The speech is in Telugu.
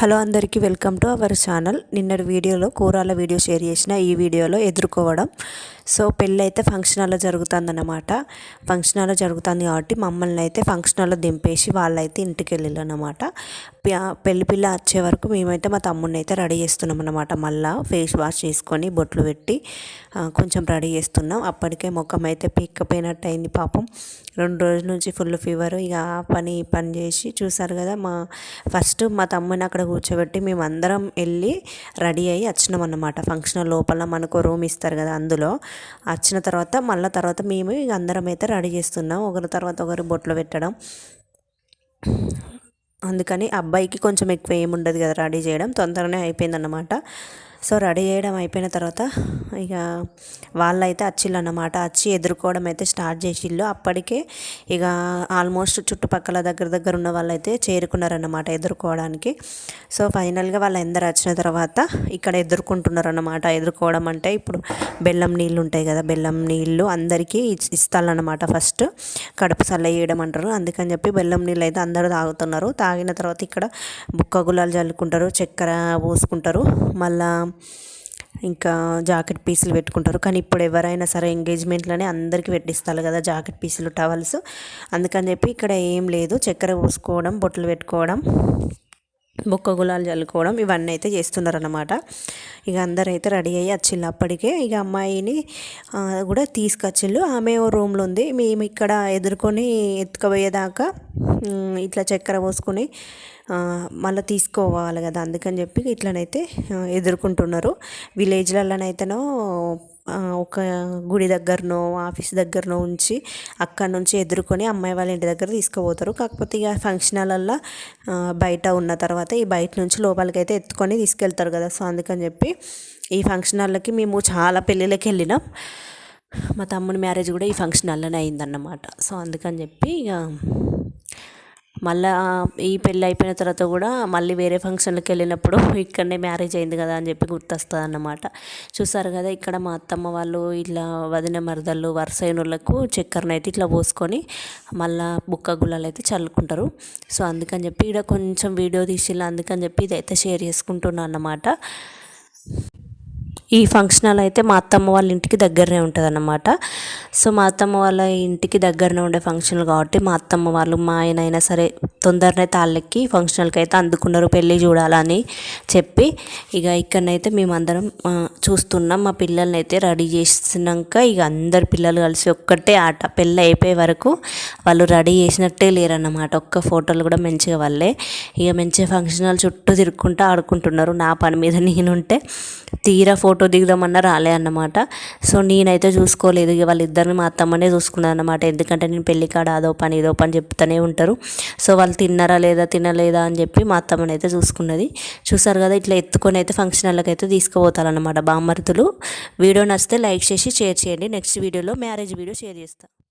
హలో అందరికీ వెల్కమ్ టు అవర్ ఛానల్. నిన్నటి వీడియోలో కూరాల వీడియో షేర్ చేసిన ఈ వీడియోలో ఎదుర్కోవడం. సో పెళ్ళి అయితే ఫంక్షన్ హాల్లో జరుగుతుందన్నమాట. ఫంక్షన్ హాల్లో జరుగుతుంది కాబట్టి మమ్మల్ని అయితే ఫంక్షన్ హాల్లో దింపేసి వాళ్ళైతే ఇంటికి వెళ్ళాలన్నమాట పెళ్ళి పిల్ల వచ్చే వరకు మేమైతే మా తమ్ముడిని అయితే రెడీ చేస్తున్నాం అనమాట మళ్ళీ ఫేస్ వాష్ చేసుకొని బొట్లు పెట్టి కొంచెం రెడీ చేస్తున్నాం. అప్పటికే ముఖం అయితే పీక్కపోయినట్టు అయింది పాపం. రెండు రోజుల నుంచి ఫుల్ ఫీవర్. ఇక పని పని చేసి చూసారు కదా మా ఫస్ట్ మా తమ్ముని అక్కడ కూర్చోబెట్టి మేము అందరం వెళ్ళి రెడీ అయ్యి వచ్చినాం అన్నమాట ఫంక్షన్ లోపల మనకు రూమ్ ఇస్తారు కదా అందులో. వచ్చిన తర్వాత మళ్ళీ తర్వాత మేము అందరం అయితే రెడీ చేస్తున్నాం. ఒకరి తర్వాత ఒకరు బొట్లు పెట్టడం. అందుకని అబ్బాయికి కొంచెం ఎక్కువ ఏముండదు కదా రెడీ చేయడం. తొందరనే అయిపోయిందన్నమాట. సో రెడీ చేయడం అయిపోయిన తర్వాత ఇక వాళ్ళైతే అచ్చిళ్ళు అన్నమాట వచ్చి ఎదుర్కోవడం అయితే స్టార్ట్ చేసిళ్ళు. అప్పటికే ఇక ఆల్మోస్ట్ చుట్టుపక్కల దగ్గర దగ్గర ఉన్న వాళ్ళైతే చేరుకున్నారన్నమాట ఎదుర్కోవడానికి. సో ఫైనల్గా వాళ్ళు ఎందరు వచ్చిన తర్వాత ఇక్కడ ఎదుర్కొంటున్నారన్నమాట. ఎదుర్కోవడం అంటే ఇప్పుడు బెల్లం నీళ్ళు ఉంటాయి కదా బెల్లం నీళ్ళు అందరికీ ఇస్తాలన్నమాట ఫస్ట్. కడుపు చల్ల వేయడం అంటారు. అందుకని చెప్పి బెల్లం నీళ్ళు అయితే అందరూ తాగుతున్నారు. తాగిన తర్వాత ఇక్కడ బుక్క గులాలు చల్లుకుంటారు చక్కెర పోసుకుంటారు. మళ్ళీ ఇంకా జాకెట్ పీసులు పెట్టుకుంటారు. కానీ ఇప్పుడు ఎవరైనా సరే ఎంగేజ్మెంట్లోనే అందరికీ పెట్టిస్తారు కదా జాకెట్ పీసులు టవల్స్. అందుకని చెప్పి ఇక్కడ ఏం లేదు. చక్కెర పోసుకోవడం బొట్లు పెట్టుకోవడం బొక్క గులాలు చల్లుకోవడం ఇవన్నీ అయితే చేస్తున్నారన్నమాట. ఇక అందరూ అయితే రెడీ అయ్యి వచ్చిళ్ళు అప్పటికే ఇక అమ్మాయిని కూడా తీసుకొచ్చిళ్ళు ఆమె రూమ్లో ఉంది. మేము ఇక్కడ ఎదుర్కొని ఎత్తుకుపోయేదాకా ఇట్లా చక్కెర పోసుకొని మళ్ళీ తీసుకోవాలి కదా అందుకని చెప్పి ఇట్లనైతే ఎదుర్కొంటున్నారు. విలేజ్లలోనైతేనో ఒక గుడి దగ్గరనో ఆఫీస్ దగ్గరనో ఉంచి అక్కడ నుంచి ఎదుర్కొని అమ్మాయి వాళ్ళ ఇంటి దగ్గర తీసుకుపోతారు. కాకపోతే ఇక ఫంక్షనాలల్లో బయట ఉన్న తర్వాత ఈ బయట నుంచి లోపలికి అయితే ఎత్తుకొని తీసుకెళ్తారు కదా. సో అందుకని చెప్పి ఈ ఫంక్షన్ హాల్కి మేము చాలా పెళ్ళిళ్ళకి వెళ్ళినాం. మా తమ్ముని మ్యారేజ్ కూడా ఈ ఫంక్షన్ హాల్లోనే అయిందన్నమాట. సో అందుకని చెప్పి ఇక మళ్ళీ ఈ పెళ్ళి అయిపోయిన తర్వాత కూడా మళ్ళీ వేరే ఫంక్షన్లకు వెళ్ళినప్పుడు ఇక్కడనే మ్యారేజ్ అయింది కదా అని చెప్పి గుర్తొస్తుంది అన్నమాట చూసారు కదా ఇక్కడ మా అత్తమ్మ వాళ్ళు ఇట్లా వదిన మరదళ్ళు వరుసైనోళ్ళకు చక్కెరను అయితే ఇట్లా పోసుకొని మళ్ళీ బుక్క గుళ్ళలు అయితే చల్లుకుంటారు. సో అందుకని చెప్పి ఇక్కడ కొంచెం వీడియో తీసిల్లు అందుకని చెప్పి ఇదైతే షేర్ చేసుకుంటున్నాను అన్నమాట. ఈ ఫంక్షన్ హాల్ అయితే మా అత్తమ్మ వాళ్ళ ఇంటికి దగ్గరనే ఉంటుంది అన్నమాట సో మా అత్తమ్మ వాళ్ళ ఇంటికి దగ్గరనే ఉండే ఫంక్షన్లు కాబట్టి మా అత్తమ్మ వాళ్ళు మా ఆయన అయినా సరే తొందరనే తాళ్ళెక్కి ఫంక్షన్కి అయితే అందుకున్నారు. పెళ్ళి చూడాలని చెప్పి ఇక ఇక్కడనైతే మేమందరం చూస్తున్నాం. మా పిల్లల్ని అయితే రెడీ చేసినాక ఇక అందరు పిల్లలు కలిసి ఒక్కటే ఆట. పెళ్ళి అయిపోయే వరకు వాళ్ళు రెడీ చేసినట్టే లేరన్నమాట. ఒక్క ఫోటోలు కూడా మంచిగా వాళ్ళే ఇక మంచిగా ఫంక్షన్ హాల్ చుట్టూ తిరుక్కుంటూ ఆడుకుంటున్నారు. నా పని మీద నేనుంటే తీరా ఫోటో ఫోటో దిగుదామన్నా రాలే అన్నమాట. సో నేనైతే చూసుకోలేదు. ఇక వాళ్ళిద్దరిని మా అత్తమ్మనే చూసుకున్నాను అనమాట ఎందుకంటే నేను పెళ్ళి కాడ అదో పని ఇదో పని చెప్తూనే ఉంటారు. సో వాళ్ళు తిన్నారా లేదా తినలేదా అని చెప్పి మా అత్తమ్మని అయితే చూసుకున్నది. చూసారు కదా ఇట్లా ఎత్తుకొని అయితే ఫంక్షన్ హాల్కి అయితే తీసుకుపోతారనమాట బామ్మర్తులు వీడియో నచ్చితే లైక్ చేసి షేర్ చేయండి. నెక్స్ట్ వీడియోలో మ్యారేజ్ వీడియో షేర్ చేస్తాను